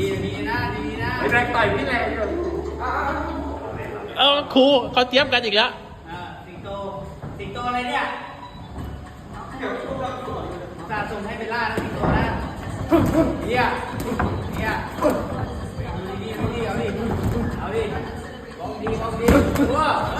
ดีดีนะดีนะไอ้แรงต่อยพี่แรงอยู่เออครูเขาเตรียมกันอีกแล้วอ่าสิงโตสิงโตอะไรเนี่ยสะสมให้เป็นล่านะสิงโตนะเฮียเฮียดูดีดูดีเอาดิเอาดิบอกดีบอกดีว้า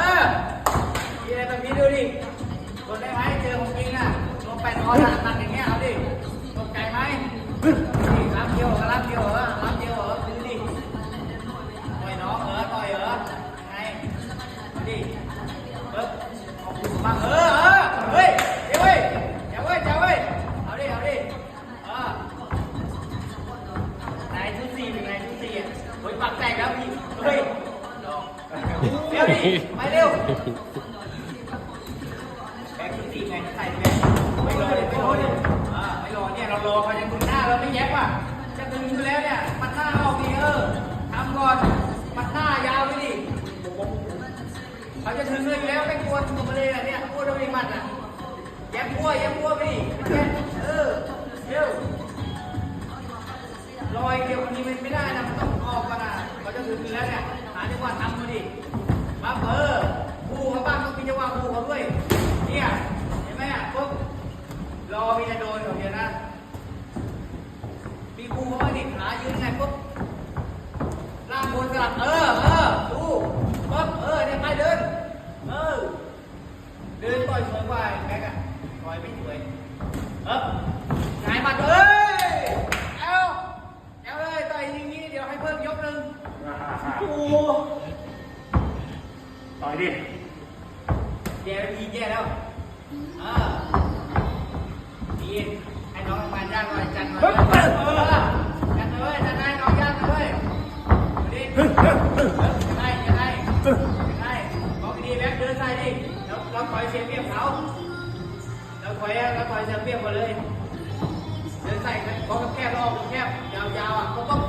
ไปเร็วแบกชุดสี่ไงใส่แบกไม่รอเลยไม่รอเลยอ่าไม่รอเนี่ยเรารอเขายังดึงหน้าเราไม่แยบอะจะดึงอยู่แล้วเนี่ยปัดหน้าออกดิเออทำก่อนปัดหน้ายาวไปดิเขาจะถึงเลยแล้วไม่กลัวตัวเลยอะเนี่ยกลัวโดนอีกหมัดอะแยบกลัวแยบกลัวไปดิแยบเออเร็วลอยเดียวคนนี้มันไม่ได้นะมันต้องออกก่อนนะเขาจะถึงอยู่แล้วเนี่ยหาจังหวะทำมาดิมาเออคู่เขาบ้างต้องมีจังหวะคู่เขาด้วยเนี่ยเห็นไหมอะปุ๊บรอมีจะโดนของเดียวนะมีคู่เขาบ้างดิขายืนไงปุ๊บล่างบนสลับเออเออดูปุ๊บเออเนี่ยไปเดินเออเดินต่อ ยสวยกว่าไอ้แม็กอะต่อยไม่สวยเออหงายมัดเอ้ยเอาเอาเลยต่อยอย่างนี้เดี๋ยวให้เพิ่มยกหนึ่งโอ้ต่อยดิแย่แล้วทีแย่แล้วเออดีให้น้องมาย่างหน่อยจันหน่อยเออจันหน่อยจันให้น้องยางหน่อยดิยังไงยังไง อยเสียเปรียบเขาเราคอยเราคอยเสียเปรียบเขาเลยเดินใส่ก็แคบรอบแคบยาวๆอะก็ต้อง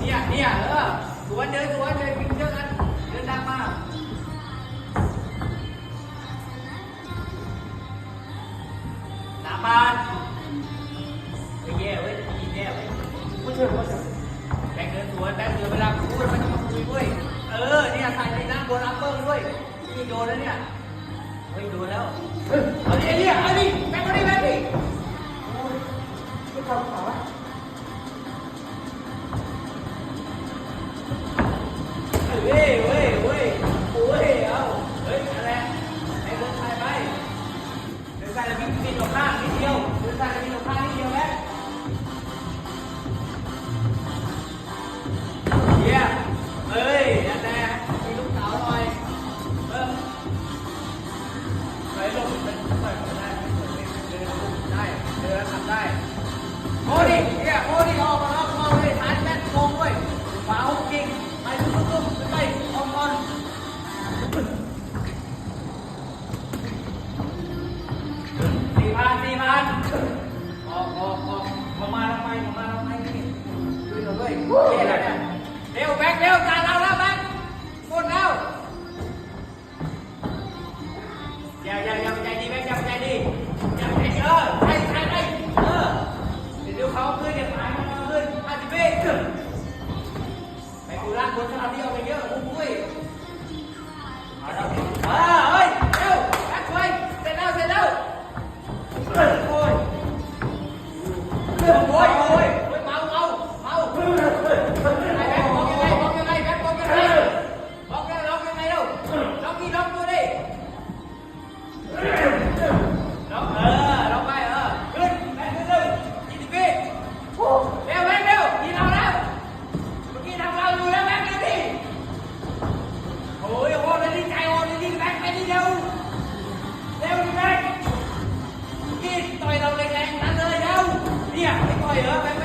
เนี่ยเนี่ยเออสวนเดินสวนเดินวิ่งเจอกันเดินดังมากสามบาทไม่แย่เว้ยกินแย่เว้ยไม่เชื่อไม่เชื่อแบงเดินสวนแบงเดินเวลาพูดมันจะมาคุยด้วยเออเนี่ยใส่ในน้ำโดนอัปเปอร์ด้วยนี่โดนแล้วเนี่ย เฮ้ยโดนแล้วเอาดิไอ้เนี่ยเอาดิแบงเอาดิแบงดิเว้ยเว้ยเว้ยโอ้ยเอาเฮ้ยอะไรไอ้เดินสายไปเดินสายแล้ววิ่งวิ่งออกข้างนิดเดียวเดินสายแล้ววิ่งออกข้างนิด ได้โอ้ดิเฮียโอ้ดิออกมาออกมาเลยฐานแม่นตรงด้วยขวาหุกจริงไปตุ้มๆไปออกก่อนสี่พันสี่พันออกออกออกออกมาทำไมออกมาทำไมนี่ดูด้วยเฮ้ยอะไรเนี่ยเร็วแบ็คเร็วจานเราแล้วแบ็คหมดแล้วอย่าอย่า กูร่างบนสลับที่เอาไปเยอะ amanhã vai